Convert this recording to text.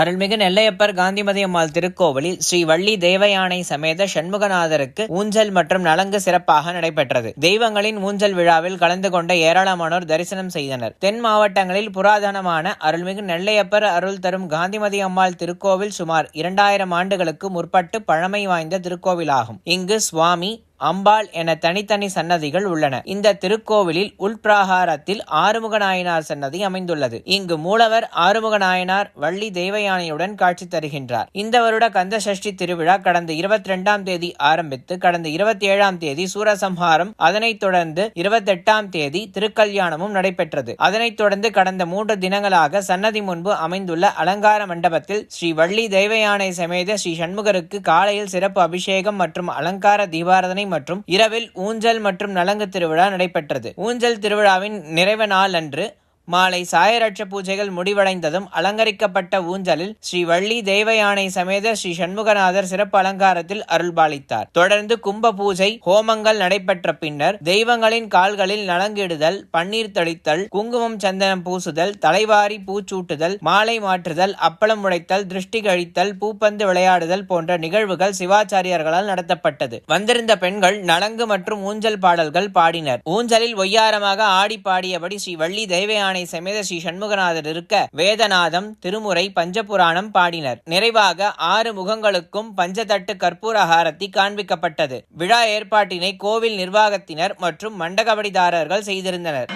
அருள்மிகு நெல்லையப்பர் காந்திமதி அம்மாள் திருக்கோவிலில் ஸ்ரீ வள்ளி தேவயானை சமேத சண்முகநாதருக்கு ஊஞ்சல் மற்றும் நலங்கு சிறப்பாக நடைபெற்றது. தெய்வங்களின் ஊஞ்சல் விழாவில் கலந்து கொண்ட ஏராளமானோர் தரிசனம் செய்தனர். தென் மாவட்டங்களில் புராதனமான அருள்மிகு நெல்லையப்பர் அருள் தரும் காந்திமதி அம்மாள் திருக்கோவில் சுமார் இரண்டாயிரம் ஆண்டுகளுக்கு முற்பட்டு பழமை வாய்ந்த திருக்கோவிலாகும். இங்கு சுவாமி அம்பாள் என தனித்தனி சன்னதிகள் உள்ளன. இந்த திருக்கோவிலில் உள்பிராகாரத்தில் ஆறுமுக நாயனார் சன்னதி அமைந்துள்ளது. இங்கு மூலவர் ஆறுமுக நாயனார் வள்ளி தேவயானையுடன் காட்சி தருகின்றார். இந்த வருட கந்த சஷ்டி திருவிழா கடந்த இருபத்தி ரெண்டாம் தேதி ஆரம்பித்து கடந்த இருபத்தி ஏழாம் தேதி சூரசம்ஹாரம் அதனைத் தொடர்ந்து இருபத்தெட்டாம் தேதி திருக்கல்யாணமும் நடைபெற்றது. அதனைத் தொடர்ந்து கடந்த மூன்று தினங்களாக சன்னதி முன்பு அமைந்துள்ள அலங்கார மண்டபத்தில் ஸ்ரீ வள்ளி தேவயானை சமேத ஸ்ரீ சண்முகருக்கு காலையில் சிறப்பு அபிஷேகம் மற்றும் அலங்கார தீபாரதனை மற்றும் இரவில் ஊஞ்சல் மற்றும் நலங்கு திருவிழா நடைபெற்றது. ஊஞ்சல் திருவிழாவின் நிறைவு நாள் அன்று மாலை சாயரட்ச பூஜைகள் முடிவடைந்ததும் அலங்கரிக்கப்பட்ட ஊஞ்சலில் ஸ்ரீ வள்ளி தெய்வயானை சமேத ஸ்ரீ சண்முகநாதர் சிறப்பு அலங்காரத்தில் அருள்பாலித்தார். தொடர்ந்து கும்ப பூஜை ஹோமங்கள் நடைபெற்ற பின்னர் தெய்வங்களின் கால்களில் நலங்கிடுதல் பன்னீர் தெளித்தல் குங்குமம் சந்தனம் பூசுதல் தலைவாரி பூச்சூட்டுதல் மாலை மாற்றுதல் அப்பளம் உடைத்தல் திருஷ்டி கழித்தல் பூப்பந்து விளையாடுதல் போன்ற நிகழ்வுகள் சிவாச்சாரியர்களால் நடத்தப்பட்டது. வந்திருந்த பெண்கள் நலங்கு மற்றும் ஊஞ்சல் பாடல்கள் பாடினர். ஊஞ்சலில் ஒய்யாரமாக ஆடி பாடியபடி ஸ்ரீ வள்ளி தெய்வயானை சமேத ஸ்ரீ சண்முகநாதர் இருக்க வேதநாதம் திருமுறை பஞ்சபுராணம் பாடினர். நிறைவாக ஆறு முகங்களுக்கும் பஞ்சதட்டு கற்பூர ஹாரத்தி காண்பிக்கப்பட்டது. விழா ஏற்பாட்டினை கோவில் நிர்வாகத்தினர் மற்றும் மண்டகவடிதாரர்கள் செய்திருந்தனர்.